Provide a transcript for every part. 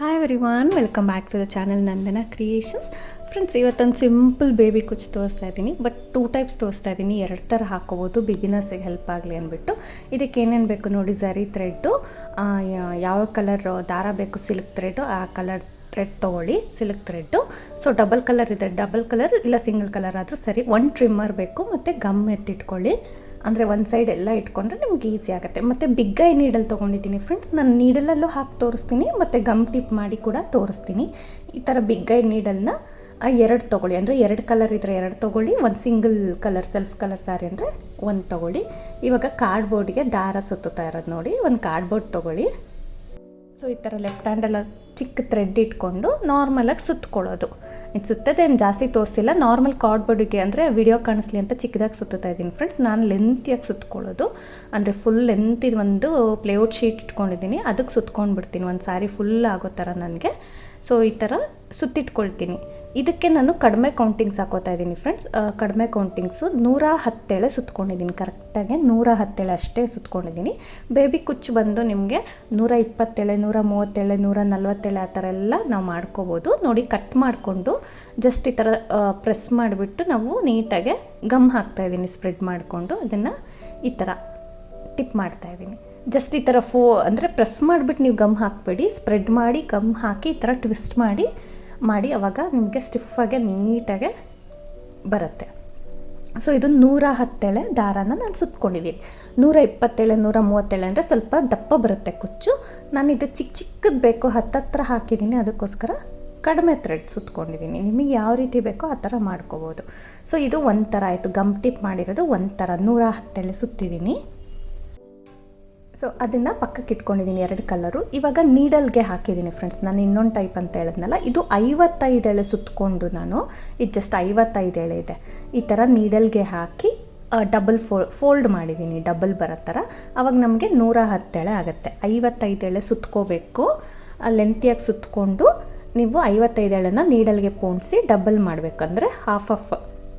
Hi everyone welcome back to the channel Nandana creations friends ಇವತ್ತೊಂದು simple baby ಕುಚ್ ತೋರಿಸ್ತಾ ಇದ್ದೀನಿ ಬಟ್ ಟೂ ಟೈಪ್ಸ್ ತೋರಿಸ್ತಾ ಇದ್ದೀನಿ. ಎರಡು ಥರ ಹಾಕೋಬೋದು ಬಿಗಿನರ್ಸಿಗೆ ಹೆಲ್ಪ್ ಆಗಲಿ ಅಂದ್ಬಿಟ್ಟು. ಇದಕ್ಕೆ ಏನೇನು ಬೇಕು ನೋಡಿ ಜರಿ ಥ್ರೆಡ್ಡು ಯಾವ ಕಲರ್ ದಾರ ಬೇಕು ಸಿಲ್ಕ್ ಥ್ರೆಡ್ಡು ಆ ಕಲರ್ ಥ್ರೆಡ್ ತೊಗೊಳ್ಳಿ silk thread so double colour ಇದೆ ಡಬಲ್ ಕಲರ್ ಇಲ್ಲ ಸಿಂಗಲ್ ಕಲರ್ ಆದರೂ ಸರಿ ಒನ್ ಟ್ರಿಮ್ಮರ್ ಬೇಕು, ಮತ್ತು ಗಮ್ ಎತ್ತಿಟ್ಕೊಳ್ಳಿ. ಅಂದರೆ ಒಂದು ಸೈಡ್ ಎಲ್ಲ ಇಟ್ಕೊಂಡ್ರೆ ನಿಮ್ಗೆ ಈಸಿ ಆಗುತ್ತೆ. ಮತ್ತು ಬಿಗ್ ಐ ನೀಡಲ್ ತೊಗೊಂಡಿದ್ದೀನಿ ಫ್ರೆಂಡ್ಸ್ ನಾನು ನೀಡಲಲ್ಲೂ ಹಾಕಿ ತೋರಿಸ್ತೀನಿ, ಮತ್ತು ಗಮ್ ಟಿಪ್ ಮಾಡಿ ಕೂಡ ತೋರಿಸ್ತೀನಿ. ಈ ಥರ ಬಿಗ್ ಐ ನೀಡಲ್ನ ಎರಡು ತೊಗೊಳ್ಳಿ. ಅಂದರೆ ಎರಡು ಕಲರ್ ಇದ್ದರೆ ಎರಡು ತೊಗೊಳ್ಳಿ, ಒಂದು single colour self colour sari ಅಂದರೆ ಒಂದು ತೊಗೊಳ್ಳಿ. ಇವಾಗ ಕಾರ್ಡ್ಬೋರ್ಡ್ಗೆ ದಾರ ಸುತ್ತುತ್ತಾ ಇರೋದು ನೋಡಿ, ಒಂದು ಕಾರ್ಡ್ಬೋರ್ಡ್ ತೊಗೊಳ್ಳಿ. ಸೊ ಈ ಥರ ಲೆಫ್ಟ್ ಹ್ಯಾಂಡಲ್ಲ ಚಿಕ್ಕ ಥ್ರೆಡ್ ಇಟ್ಕೊಂಡು ನಾರ್ಮಲಾಗಿ ಸುತ್ತಕೊಳ್ಳೋದು ಇದು ಸುತ್ತದೇನು ಜಾಸ್ತಿ ತೋರಿಸಿಲ್ಲ. ನಾರ್ಮಲ್ ಕಾರ್ಡ್ಬೋರ್ಡಿಗೆ ಅಂದರೆ ವಿಡಿಯೋ ಕಾಣಿಸ್ಲಿ ಅಂತ ಚಿಕ್ಕದಾಗಿ ಸುತ್ತುತ್ತಾ ಇದ್ದೀನಿ ಫ್ರೆಂಡ್ಸ್ ನಾನು ಲೆಂತಿಯಾಗಿ ಸುತ್ತಕೊಳ್ಳೋದು ಅಂದರೆ ಫುಲ್ ಲೆಂತಿದ ಒಂದು ಪ್ಲೇಔಟ್ ಶೀಟ್ ಇಟ್ಕೊಂಡಿದ್ದೀನಿ. ಅದಕ್ಕೆ ಸುತ್ಕೊಂಡು ಬಿಡ್ತೀನಿ ಒಂದು ಸಾರಿ ಫುಲ್ ಆಗೋ ಥರ ನನಗೆ. ಸೊ ಈ ಥರ ಸುತ್ತಿಟ್ಕೊಳ್ತೀನಿ. ಇದಕ್ಕೆ ನಾನು ಕಡಿಮೆ ಕೌಂಟಿಂಗ್ಸ್ ಹಾಕೋತಾ ಇದ್ದೀನಿ ಫ್ರೆಂಡ್ಸ್ ಕಡಿಮೆ ಕೌಂಟಿಂಗ್ಸು ನೂರ ಹತ್ತೇಳೆ ಸುತ್ಕೊಂಡಿದ್ದೀನಿ. ಕರೆಕ್ಟಾಗಿ ನೂರ ಹತ್ತೇಳೆ ಅಷ್ಟೇ ಸುತ್ಕೊಂಡಿದ್ದೀನಿ. ಬೇಬಿ ಕುಚ್ಚು ಬಂದು ನಿಮಗೆ ನೂರ ಇಪ್ಪತ್ತೇಳೆ, ನೂರ ಮೂವತ್ತೇಳೆ, ನೂರ ನಲ್ವತ್ತೇಳೆ ಆ ಥರ ಎಲ್ಲ ನಾವು ಮಾಡ್ಕೋಬೋದು. ನೋಡಿ ಕಟ್ ಮಾಡಿಕೊಂಡು ಜಸ್ಟ್ ಈ ಥರ ಪ್ರೆಸ್ ಮಾಡಿಬಿಟ್ಟು ನಾವು ನೀಟಾಗೆ ಗಮ್ ಹಾಕ್ತಾಯಿದ್ದೀನಿ ಸ್ಪ್ರೆಡ್ ಮಾಡಿಕೊಂಡು. ಅದನ್ನು ಈ ಥರ ಟಿಪ್ ಮಾಡ್ತಾ ಇದ್ದೀನಿ. ಜಸ್ಟ್ ಈ ಥರ ಫೋ ಅಂದರೆ ಪ್ರೆಸ್ ಮಾಡಿಬಿಟ್ಟು ನೀವು ಗಮ್ ಹಾಕಬೇಡಿ. ಸ್ಪ್ರೆಡ್ ಮಾಡಿ ಗಮ್ ಹಾಕಿ ಈ ಥರ ಟ್ವಿಸ್ಟ್ ಮಾಡಿ ಮಾಡಿ ಅವಾಗ ನಿಮಗೆ ಸ್ಟಿಫಾಗೆ ನೀಟಾಗೆ ಬರುತ್ತೆ. ಸೊ ಇದು ನೂರ ಹತ್ತೆಳೆ ದಾರಾನ ನಾನು ಸುತ್ಕೊಂಡಿದ್ದೀನಿ ನೂರ ಇಪ್ಪತ್ತೇಳೆ, ನೂರ ಮೂವತ್ತೇಳೆ ಅಂದರೆ ಸ್ವಲ್ಪ ದಪ್ಪ ಬರುತ್ತೆ ಕುಚ್ಚು. ನಾನು ಇದು ಚಿಕ್ಕ ಚಿಕ್ಕದು ಬೇಕು, ಹತ್ತತ್ರ ಹಾಕಿದ್ದೀನಿ ಅದಕ್ಕೋಸ್ಕರ ಕಡಿಮೆ ಥ್ರೆಡ್ ಸುತ್ಕೊಂಡಿದ್ದೀನಿ ನಿಮಗೆ ಯಾವ ರೀತಿ ಬೇಕೋ ಆ ಥರ ಮಾಡ್ಕೋಬೋದು. ಸೊ ಇದು ಒಂಥರ ಆಯಿತು. ಗಮ್ ಟಿಪ್ ಮಾಡಿರೋದು ಒಂಥರ. ನೂರ ಹತ್ತೆಳೆ ಸುತ್ತಿದ್ದೀನಿ ಸೊ ಅದನ್ನು ಪಕ್ಕಕ್ಕೆ ಇಟ್ಕೊಂಡಿದ್ದೀನಿ ಎರಡು ಕಲರು ಇವಾಗ ನೀಡಲ್ಗೆ ಹಾಕಿದ್ದೀನಿ ಫ್ರೆಂಡ್ಸ್ ನಾನು ಇನ್ನೊಂದು ಟೈಪ್ ಅಂತ ಹೇಳಿದ್ನಲ್ಲ, ಇದು ಐವತ್ತೈದು ಎಳೆ ಸುತ್ತಕೊಂಡು ನಾನು, ಇದು ಜಸ್ಟ್ ಐವತ್ತೈದು ಎಳೆ ಇದೆ. ಈ ಥರ ನೀಡಲ್ಗೆ ಹಾಕಿ ಡಬಲ್ ಫೋ ಫೋಲ್ಡ್ ಮಾಡಿದ್ದೀನಿ ಡಬಲ್ ಬರೋ ಥರ ಅವಾಗ ನಮಗೆ ನೂರ ಹತ್ತೆಳೆ ಆಗುತ್ತೆ. ಐವತ್ತೈದು ಎಳೆ ಸುತ್ಕೋಬೇಕು. ಲೆಂತಿಯಾಗಿ ಸುತ್ತಕೊಂಡು ನೀವು ಐವತ್ತೈದು ಎಳೆನ ನೀಡಲ್ಗೆ ಪೋಣಿಸಿ ಡಬಲ್ ಮಾಡಬೇಕಂದ್ರೆ ಹಾಫ್ ಆಫ್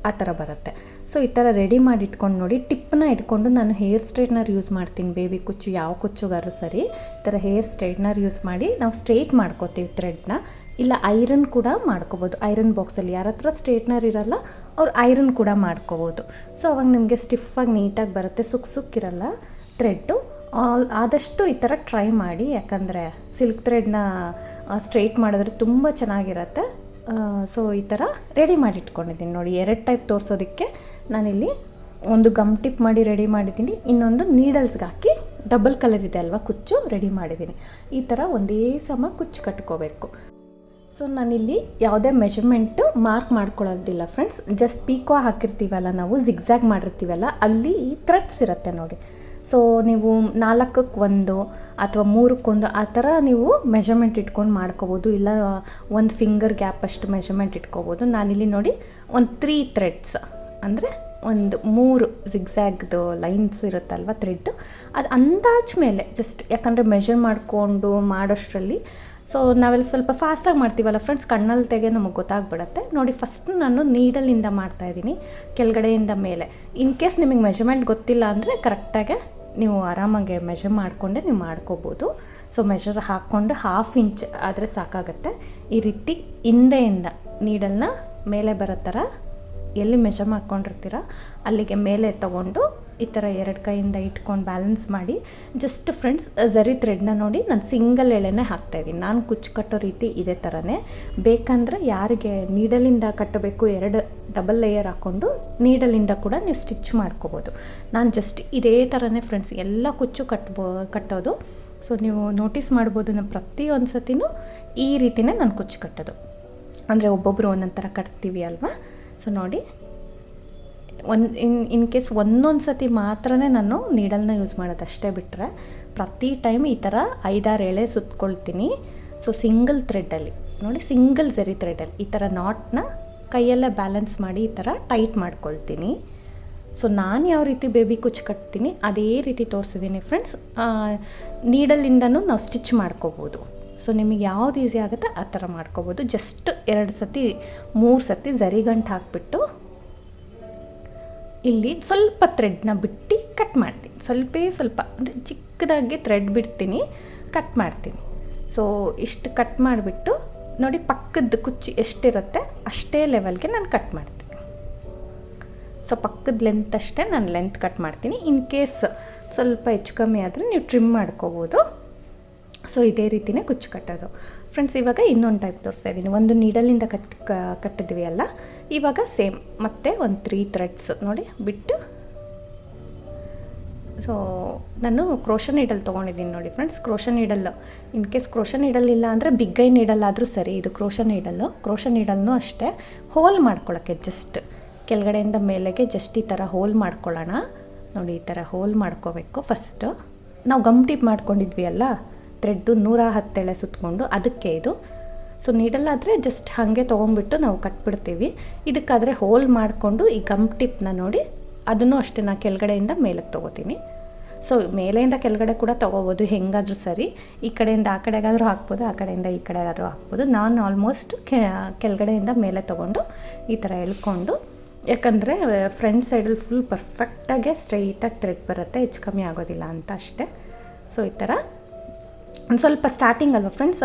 ಆ ಥರ ಬರುತ್ತೆ. ಸೊ ಈ ಥರ ರೆಡಿ ಮಾಡಿ ಇಟ್ಕೊಂಡು ನೋಡಿ, ಟಿಪ್ಪನ್ನ ಇಟ್ಕೊಂಡು ನಾನು ಹೇರ್ ಸ್ಟ್ರೈಟ್ನರ್ ಯೂಸ್ ಮಾಡ್ತೀನಿ. ಬೇಬಿ ಕುಚ್ಚು, ಯಾವ ಕುಚ್ಚುಗಾರು ಸರಿ, ಈ ಥರ ಹೇರ್ ಸ್ಟ್ರೈಟ್ನರ್ ಯೂಸ್ ಮಾಡಿ ನಾವು ಸ್ಟ್ರೈಟ್ ಮಾಡ್ಕೋತೀವಿ ಥ್ರೆಡ್ನ ಇಲ್ಲ ಐರನ್ ಕೂಡ ಮಾಡ್ಕೋಬೋದು. ಐರನ್ ಬಾಕ್ಸಲ್ಲಿ ಯಾರ ಹತ್ರ ಸ್ಟ್ರೈಟ್ನರ್ ಇರಲ್ಲ, ಅವ್ರು ಐರನ್ ಕೂಡ ಮಾಡ್ಕೋಬೋದು. ಸೊ ಅವಾಗ ನಿಮಗೆ ಸ್ಟಿಫಾಗಿ ನೀಟಾಗಿ ಬರುತ್ತೆ, ಸುಕ್ ಸುಕ್ಕಿರಲ್ಲ ಥ್ರೆಡ್ಡು ಆಲ್, ಆದಷ್ಟು ಈ ಥರ ಟ್ರೈ ಮಾಡಿ. ಯಾಕಂದರೆ ಸಿಲ್ಕ್ ಥ್ರೆಡ್ನ ಸ್ಟ್ರೈಟ್ ಮಾಡಿದ್ರೆ ತುಂಬ ಚೆನ್ನಾಗಿರುತ್ತೆ. ಸೊ ಈ ಥರ ರೆಡಿ ಮಾಡಿ ಇಟ್ಕೊಂಡಿದ್ದೀನಿ ನೋಡಿ, ಎರಡು ಟೈಪ್ ತೋರಿಸೋದಕ್ಕೆ ನಾನಿಲ್ಲಿ ಒಂದು ಗಮ್ ಟಿಪ್ ಮಾಡಿ ರೆಡಿ ಮಾಡಿದ್ದೀನಿ, ಇನ್ನೊಂದು ನೀಡಲ್ಸ್ಗೆ ಹಾಕಿ ಡಬಲ್ ಕಲರ್ ಇದೆ ಅಲ್ವಾ, ಕುಚ್ಚು ರೆಡಿ ಮಾಡಿದ್ದೀನಿ. ಈ ಥರ ಒಂದೇ ಸಮ ಕುಚ್ಚು ಕಟ್ಕೋಬೇಕು. ಸೊ ನಾನಿಲ್ಲಿ ಯಾವುದೇ ಮೆಷರ್ಮೆಂಟು ಮಾರ್ಕ್ ಮಾಡ್ಕೊಳ್ಳೋದಿಲ್ಲ ಫ್ರೆಂಡ್ಸ್ ಜಸ್ಟ್ ಪೀಕೋ ಹಾಕಿರ್ತೀವಲ್ಲ, ನಾವು ಜಿಗ್ಝ್ಯಾಗ್ ಮಾಡಿರ್ತೀವಲ್ಲ, ಅಲ್ಲಿ ಥ್ರೆಡ್ಸ್ ಇರುತ್ತೆ ನೋಡಿ. ಸೊ ನೀವು ನಾಲ್ಕಕ್ಕೆ ಒಂದು ಅಥವಾ ಮೂರಕ್ಕೊಂದು ಆ ಥರ ನೀವು ಮೆಜರ್ಮೆಂಟ್ ಇಟ್ಕೊಂಡು ಮಾಡ್ಕೋಬೋದು. ಇಲ್ಲ, ಒಂದು ಫಿಂಗರ್ ಗ್ಯಾಪ್ ಅಷ್ಟು ಮೆಜರ್ಮೆಂಟ್ ಇಟ್ಕೋಬೋದು. ನಾನಿಲ್ಲಿ ನೋಡಿ, ಒಂದು ತ್ರೀ ಥ್ರೆಡ್ಸ್ ಅಂದರೆ ಒಂದು ಮೂರು ಜಿಗ್ಝ್ಯಾಗ್ದು ಲೈನ್ಸ್ ಇರುತ್ತಲ್ವ ಥ್ರೆಡ್ಡು ಅದು ಅಂದಾಜು ಮೇಲೆ ಜಸ್ಟ್ ಯಾಕಂದರೆ ಮೆಷರ್ ಮಾಡಿಕೊಂಡು ಮಾಡೋಷ್ಟರಲ್ಲಿ ಸೊ ನಾವೆಲ್ಲ ಸ್ವಲ್ಪ ಫಾಸ್ಟಾಗಿ ಮಾಡ್ತೀವಲ್ಲ ಫ್ರೆಂಡ್ಸ್ ಕಣ್ಣಲ್ಲಿ ತೆಗೆ ನಮಗೆ ಗೊತ್ತಾಗ್ಬಿಡತ್ತೆ. ನೋಡಿ ಫಸ್ಟ್ ನಾನು ನೀಡಲಿಂದ ಮಾಡ್ತಾಯಿದ್ದೀನಿ ಕೆಳಗಡೆಯಿಂದ ಮೇಲೆ. ಇನ್ ಕೇಸ್ ನಿಮಗೆ ಮೆಷರ್ಮೆಂಟ್ ಗೊತ್ತಿಲ್ಲ ಅಂದರೆ ಕರೆಕ್ಟಾಗೆ ನೀವು ಆರಾಮಾಗೆ ಮೆಷರ್ ಮಾಡಿಕೊಂಡೆ ನೀವು ಮಾಡ್ಕೋಬೋದು. ಸೊ ಮೆಷರ್ ಹಾಕ್ಕೊಂಡು ಹಾಫ್ ಇಂಚ್ ಆದರೆ ಸಾಕಾಗುತ್ತೆ. ಈ ರೀತಿ ಹಿಂದೆಯಿಂದ ನೀಡಲ್ನ ಮೇಲೆ ಬರೋ ಥರ ಎಲ್ಲಿ ಮೆಜರ್ ಮಾಡ್ಕೊಂಡಿರ್ತೀರ, ಅಲ್ಲಿಗೆ ಮೇಲೆ ತಗೊಂಡು ಈ ಥರ ಎರಡು ಕೈಯಿಂದ ಇಟ್ಕೊಂಡು ಬ್ಯಾಲೆನ್ಸ್ ಮಾಡಿ ಜಸ್ಟ್ ಫ್ರೆಂಡ್ಸ್ ಝರಿ ಥ್ರೆಡ್ನ ನೋಡಿ ನಾನು ಸಿಂಗಲ್ ಎಳೆನೇ ಹಾಕ್ತಾಯಿದ್ದೀನಿ ನಾನು ಕುಚ್ಚು ಕಟ್ಟೋ ರೀತಿ ಇದೇ ಥರನೇ. ಬೇಕಂದರೆ ಯಾರಿಗೆ ನೀಡಲಿಂದ ಕಟ್ಟಬೇಕು ಎರಡು ಡಬಲ್ ಲೇಯರ್ ಹಾಕ್ಕೊಂಡು ನೀಡಲಿಂದ ಕೂಡ ನೀವು ಸ್ಟಿಚ್ ಮಾಡ್ಕೋಬೋದು. ನಾನು ಜಸ್ಟ್ ಇದೇ ಥರನೇ ಫ್ರೆಂಡ್ಸ್ ಎಲ್ಲ ಕುಚ್ಚು ಕಟ್ಬೋ, ಕಟ್ಟೋದು. ಸೊ ನೀವು ನೋಟಿಸ್ ಮಾಡ್ಬೋದು ನಾನು ಪ್ರತಿಯೊಂದು ಸತಿನೂ ಈ ರೀತಿಯೇ ನಾನು ಕುಚ್ಚು ಕಟ್ಟೋದು. ಅಂದರೆ ಒಬ್ಬೊಬ್ಬರು ಒಂದೊಂದು ಥರ ಕಟ್ತೀವಿ ಅಲ್ವಾ? ಸೊ ನೋಡಿ. ಒಂದು ಇನ್ ಇನ್ ಕೇಸ್ ಒಂದೊಂದು ಸತಿ ಮಾತ್ರನೇ ನಾನು ನೀಡಲ್ನ ಯೂಸ್ ಮಾಡೋದು ಅಷ್ಟೇ ಬಿಟ್ಟರೆ ಪ್ರತಿ ಟೈಮ್ ಈ ಥರ ಐದಾರು ಎಳೆ ಸುತ್ಕೊಳ್ತೀನಿ. ಸೊ ಸಿಂಗಲ್ ಥ್ರೆಡ್ಡಲ್ಲಿ ನೋಡಿ ಸಿಂಗಲ್ ಸರಿ ಥ್ರೆಡಲ್ಲಿ ಈ ಥರ ನಾಟ್ನ ಕೈಯಲ್ಲೇ ಬ್ಯಾಲೆನ್ಸ್ ಮಾಡಿ ಈ ಥರ ಟೈಟ್ ಮಾಡ್ಕೊಳ್ತೀನಿ. ಸೊ ನಾನು ಯಾವ ರೀತಿ ಬೇಬಿ ಕುಚ್ಚು ಕಟ್ತೀನಿ, ಅದೇ ರೀತಿ ತೋರಿಸಿದ್ದೀನಿ ಫ್ರೆಂಡ್ಸ್ ನೀಡಲ್ಲಿಂದನೂ ನಾವು ಸ್ಟಿಚ್ ಮಾಡ್ಕೋಬೋದು. ಸೊ ನಿಮಗೆ ಯಾವ್ದು ಈಸಿ ಆಗುತ್ತೆ, ಆ ಥರ ಮಾಡ್ಕೋಬೋದು. ಜಸ್ಟ್ ಎರಡು ಸತಿ, ಮೂರು ಸತಿ ಝರಿಗಂಟು ಹಾಕಿಬಿಟ್ಟು ಇಲ್ಲಿ ಸ್ವಲ್ಪ ಥ್ರೆಡ್ನ ಬಿಟ್ಟು ಕಟ್ ಮಾಡ್ತೀನಿ. ಸ್ವಲ್ಪೇ ಸ್ವಲ್ಪ, ಅಂದರೆ ಚಿಕ್ಕದಾಗಿ ಥ್ರೆಡ್ ಬಿಡ್ತೀನಿ ಕಟ್ ಮಾಡ್ತೀನಿ. ಸೊ ಇಷ್ಟು ಕಟ್ ಮಾಡಿಬಿಟ್ಟು, ನೋಡಿ ಪಕ್ಕದ ಕುಚ್ಚು ಎಷ್ಟಿರುತ್ತೆ, ಅಷ್ಟೇ ಲೆವೆಲ್ಗೆ ನಾನು ಕಟ್ ಮಾಡ್ತೀನಿ. ಸೊ ಪಕ್ಕದ ಲೆಂತ್ ಅಷ್ಟೇ ನಾನು ಲೆಂತ್ ಕಟ್ ಮಾಡ್ತೀನಿ. ಇನ್ ಕೇಸ್ ಸ್ವಲ್ಪ ಹೆಚ್ಚು ಕಮ್ಮಿ ಆದರೆ ನೀವು ಟ್ರಿಮ್ ಮಾಡ್ಕೋಬೋದು. ಸೊ ಇದೇ ರೀತಿನೇ ಕುಚ್ಚು ಕಟ್ಟೋದು. ಫ್ರೆಂಡ್ಸ್ ಇವಾಗ ಇನ್ನೊಂದು ಟೈಪ್ ತೋರಿಸ್ತಾ ಇದ್ದೀನಿ ಒಂದು ನೀಡಲಿಂದ ಕಟ್ ಕಟ್ಟಿದ್ವಿ ಅಲ್ಲ? ಇವಾಗ ಸೇಮ್ ಮತ್ತೆ ಒಂದು ತ್ರೀ ಥ್ರೆಡ್ಸ್ ನೋಡಿ ಬಿಟ್ಟು. ಸೊ ನಾನು ಕ್ರೋಷನ್ ನೀಡಲ್ ತೊಗೊಂಡಿದ್ದೀನಿ ನೋಡಿ friends crochet needle in case crochet needle ಇಲ್ಲ ಅಂದರೆ ಬಿಗ್ಗೈ ನೀಡಲ್ ಆದರೂ ಸರಿ, ಇದು ಕ್ರೋಷನ್ ನೀಡಲ್ಲು ಕ್ರೋಷನ್ ನೀಡಲ್ನೂ ಅಷ್ಟೇ. ಹೋಲ್ ಮಾಡ್ಕೊಳ್ಳೋಕ್ಕೆ ಜಸ್ಟ್ ಕೆಳಗಡೆಯಿಂದ ಮೇಲೆಗೆ ಜಸ್ಟ್ ಈ ಥರ ಹೋಲ್ ಮಾಡ್ಕೊಳ್ಳೋಣ. ನೋಡಿ, ಈ ಥರ ಹೋಲ್ ಮಾಡ್ಕೋಬೇಕು. ಫಸ್ಟು ನಾವು ಗಮ್ ಟಿಪ್ ಮಾಡ್ಕೊಂಡಿದ್ವಿ ಅಲ್ಲ? ಥ್ರೆಡ್ಡು ನೂರ ಹತ್ತೆಳೆ ಸುತ್ತಕೊಂಡು ಅದಕ್ಕೆ ಇದು. ಸೊ ನೀಡಲ್ಲಾದರೆ ಜಸ್ಟ್ ಹಾಗೆ ತೊಗೊಂಡ್ಬಿಟ್ಟು ನಾವು ಕಟ್ಬಿಡ್ತೀವಿ. ಇದಕ್ಕಾದರೆ ಹೋಲ್ ಮಾಡಿಕೊಂಡು ಈ ಗಮ್ ಟಿಪ್ನ ನೋಡಿ ಅದನ್ನು ಅಷ್ಟೇ ನಾನು ಕೆಳಗಡೆಯಿಂದ ಮೇಲಕ್ಕೆ ತೊಗೋತೀನಿ. ಸೊ ಮೇಲೆಯಿಂದ ಕೆಳಗಡೆ ಕೂಡ ತೊಗೋಬೋದು, ಹೆಂಗಾದರೂ ಸರಿ. ಈ ಕಡೆಯಿಂದ ಆ ಕಡೆಗಾದರೂ ಹಾಕ್ಬೋದು, ಆ ಕಡೆಯಿಂದ ಈ ಕಡೆಗಾದರೂ ಹಾಕ್ಬೋದು. ನಾನು ಆಲ್ಮೋಸ್ಟ್ ಕೆಳಗಡೆಯಿಂದ ಮೇಲೆ ತೊಗೊಂಡು ಈ ಥರ ಎಳ್ಕೊಂಡು, ಯಾಕಂದರೆ ಫ್ರಂಟ್ ಸೈಡಲ್ಲಿ ಫುಲ್ ಪರ್ಫೆಕ್ಟಾಗೆ ಸ್ಟ್ರೈಟಾಗಿ ಥ್ರೆಡ್ ಬರುತ್ತೆ, ಹೆಚ್ಚು ಕಮ್ಮಿ ಆಗೋದಿಲ್ಲ ಅಂತ ಅಷ್ಟೇ. ಸೊ ಈ ಥರ ಒಂದು ಸ್ವಲ್ಪ ಸ್ಟಾರ್ಟಿಂಗ್ ಅಲ್ವಾ ಫ್ರೆಂಡ್ಸ್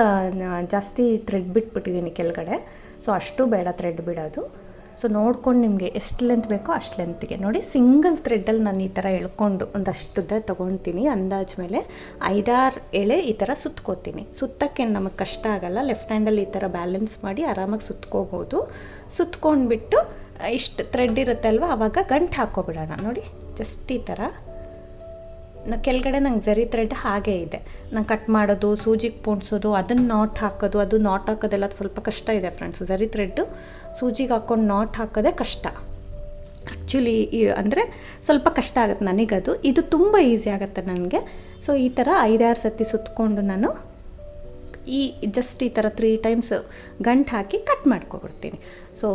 ಜಾಸ್ತಿ ಥ್ರೆಡ್ ಬಿಟ್ಬಿಟ್ಟಿದ್ದೀನಿ ಕೆಳಗಡೆ. ಸೊ ಅಷ್ಟು ಬೇಡ ಥ್ರೆಡ್ ಬಿಡೋದು. ಸೊ ನೋಡ್ಕೊಂಡು ನಿಮಗೆ ಎಷ್ಟು ಲೆಂತ್ ಬೇಕೋ ಅಷ್ಟು ಲೆಂತ್ಗೆ ನೋಡಿ ಸಿಂಗಲ್ ಥ್ರೆಡ್ಡಲ್ಲಿ ನಾನು ಈ ಥರ ಎಳ್ಕೊಂಡು ಒಂದಷ್ಟು ತೊಗೊತೀನಿ. ಅಂದಾಜು ಮೇಲೆ ಐದಾರು ಎಳೆ ಈ ಥರ ಸುತ್ಕೋತೀನಿ. ಸುತ್ತಕ್ಕೆ ನಮಗೆ ಕಷ್ಟ ಆಗಲ್ಲ. ಲೆಫ್ಟ್ ಹ್ಯಾಂಡಲ್ಲಿ ಈ ಥರ ಬ್ಯಾಲೆನ್ಸ್ ಮಾಡಿ ಆರಾಮಾಗಿ ಸುತ್ಕೋಬೋದು. ಸುತ್ಕೊಂಡ್ಬಿಟ್ಟು, ಇಷ್ಟು ಥ್ರೆಡ್ ಇರುತ್ತೆ ಅಲ್ವಾ ಆವಾಗ ಗಂಟು ಹಾಕ್ಕೊಬಿಡೋಣ ನೋಡಿ ಜಸ್ಟ್ ಈ ಥರ ಕೆಳಗಡೆ ನಂಗೆ ಜರಿ ಥ್ರೆಡ್ ಹಾಗೇ ಇದೆ. ನಾನು ಕಟ್ ಮಾಡೋದು, ಸೂಜಿಗೆ ಪೋಣಿಸೋದು ಅದನ್ನು ನಾಟ್ ಹಾಕೋದು, ಅದು ನಾಟ್ ಹಾಕೋದೆಲ್ಲ ಸ್ವಲ್ಪ ಕಷ್ಟ ಇದೆ ಫ್ರೆಂಡ್ಸ್ ಜರಿ ಥ್ರೆಡ್ಡು ಸೂಜಿಗೆ ಹಾಕ್ಕೊಂಡು ನಾಟ್ ಹಾಕೋದೇ ಕಷ್ಟ. ಆ್ಯಕ್ಚುಲಿ ಅಂದರೆ ಸ್ವಲ್ಪ ಕಷ್ಟ ಆಗುತ್ತೆ ನನಗದು. ಇದು ತುಂಬ ಈಸಿ ಆಗುತ್ತೆ ನನಗೆ. ಸೊ ಈ ಥರ ಐದಾರು ಸತಿ ಸುತ್ತಕೊಂಡು ನಾನು ಈ ಜಸ್ಟ್ ಈ ಥರ ತ್ರೀ ಟೈಮ್ಸ್ ಗಂಟು ಹಾಕಿ ಕಟ್ ಮಾಡ್ಕೊಬಿಡ್ತೀನಿ. ಸೊ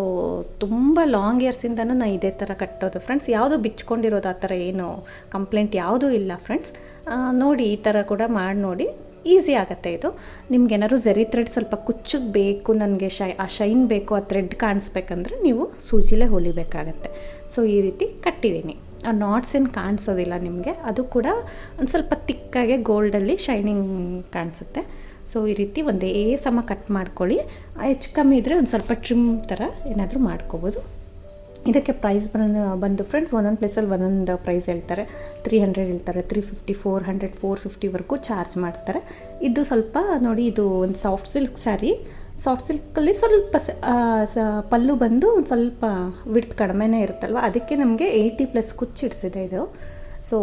ತುಂಬ ಲಾಂಗ್ ಇಯರ್ಸಿಂದನೂ ನಾನು ಇದೇ ಥರ ಕಟ್ಟೋದು ಫ್ರೆಂಡ್ಸ್ ಯಾವುದು ಬಿಚ್ಕೊಂಡಿರೋದು ಆ ಥರ ಏನು ಕಂಪ್ಲೇಂಟ್ ಯಾವುದೂ ಇಲ್ಲ ಫ್ರೆಂಡ್ಸ್ ನೋಡಿ ಈ ಥರ ಕೂಡ ಮಾಡಿ ನೋಡಿ ಈಸಿ ಆಗುತ್ತೆ ಇದು. ನಿಮ್ಗೇನಾದ್ರು ಜರಿ ಥ್ರೆಡ್ ಸ್ವಲ್ಪ ಕುಚ್ಚಗೆ ಬೇಕು, ನನಗೆ ಶೈ, ಆ ಶೈನ್ ಬೇಕು, ಆ ಥ್ರೆಡ್ ಕಾಣಿಸ್ಬೇಕಂದ್ರೆ ನೀವು ಸೂಜಿಲೇ ಹೊಲಿಬೇಕಾಗತ್ತೆ. ಸೊ ಈ ರೀತಿ ಕಟ್ಟಿದ್ದೀನಿ. ಆ ನಾಟ್ಸ್ ಏನು ಕಾಣಿಸೋದಿಲ್ಲ ನಿಮಗೆ, ಅದು ಕೂಡ ಒಂದು ಸ್ವಲ್ಪ ತಿಕ್ಕಾಗೆ ಗೋಲ್ಡಲ್ಲಿ ಶೈನಿಂಗ್ ಕಾಣಿಸುತ್ತೆ. ಸೊ ಈ ರೀತಿ ಒಂದೇ ಸಮ ಕಟ್ ಮಾಡ್ಕೊಳ್ಳಿ. ಹೆಚ್ಚು ಕಮ್ಮಿ ಇದ್ದರೆ ಒಂದು ಸ್ವಲ್ಪ ಟ್ರಿಮ್ ಥರ ಏನಾದರೂ ಮಾಡ್ಕೋಬೋದು. ಇದಕ್ಕೆ ಪ್ರೈಸ್ ಬಂದು ಬಂದು ಫ್ರೆಂಡ್ಸ್ ಒಂದೊಂದು ಪ್ಲೇಸಲ್ಲಿ ಒಂದೊಂದು ಪ್ರೈಸ್ ಹೇಳ್ತಾರೆ. ತ್ರೀ ಹಂಡ್ರೆಡ್ ಹೇಳ್ತಾರೆ three fifty four hundred four ಫಿಫ್ಟಿವರೆಗೂ charge ಮಾಡ್ತಾರೆ. ಇದು ಸ್ವಲ್ಪ ನೋಡಿ, ಇದು ಒಂದು ಸಾಫ್ಟ್ ಸಿಲ್ಕ್ ಸ್ಯಾರಿ ಸಾಫ್ಟ್ ಸಿಲ್ಕಲ್ಲಿ ಸ್ವಲ್ಪ ಪಲ್ಲು ಬಂದು ಸ್ವಲ್ಪ ವಿಡ್ತ್ ಕಡಿಮೆನೇ ಇರುತ್ತಲ್ವ? ಅದಕ್ಕೆ ನಮಗೆ ಏಯ್ಟಿ ಪ್ಲಸ್ ಕುಚ್ಚಿಡ್ಸಿದೆ ಇದು. ಸೊ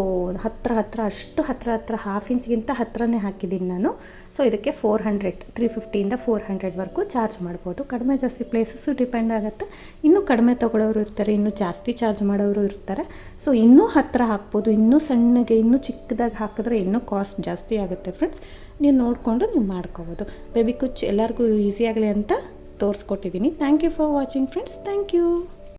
ಹತ್ತಿರ ಹತ್ತಿರ ಅಷ್ಟು ಹತ್ತಿರ ಹತ್ತಿರ ಹಾಫ್ ಇಂಚ್ಗಿಂತ ಹತ್ತಿರನೇ ಹಾಕಿದ್ದೀನಿ ನಾನು. ಸೊ ಇದಕ್ಕೆ ಫೋರ್ ಹಂಡ್ರೆಡ್ ತ್ರೀ ಫಿಫ್ಟಿಯಿಂದ ಫೋರ್ ಹಂಡ್ರೆಡ್ವರೆಗೂ ಚಾರ್ಜ್ ಮಾಡ್ಬೋದು. ಕಡಿಮೆ ಜಾಸ್ತಿ ಪ್ಲೇಸಸ್ಸು ಡಿಪೆಂಡ್ ಆಗುತ್ತೆ. ಇನ್ನೂ ಕಡಿಮೆ ತೊಗೊಳೋರು ಇರ್ತಾರೆ, ಇನ್ನೂ ಜಾಸ್ತಿ ಚಾರ್ಜ್ ಮಾಡೋರು ಇರ್ತಾರೆ. ಸೊ ಇನ್ನೂ ಹತ್ತಿರ ಹಾಕ್ಬೋದು. ಇನ್ನೂ ಸಣ್ಣಗೆ, ಇನ್ನೂ ಚಿಕ್ಕದಾಗಿ ಹಾಕಿದ್ರೆ ಇನ್ನೂ ಕಾಸ್ಟ್ ಜಾಸ್ತಿ ಆಗುತ್ತೆ ಫ್ರೆಂಡ್ಸ್ ನೀವು ನೋಡಿಕೊಂಡು ನೀವು ಮಾಡ್ಕೋಬೋದು. ಬೇಬಿ ಕುಚ್ ಎಲ್ಲರಿಗೂ ಈಸಿ ಆಗಲಿ ಅಂತ ತೋರಿಸ್ಕೊಟ್ಟಿದ್ದೀನಿ thank you for watching friends thank you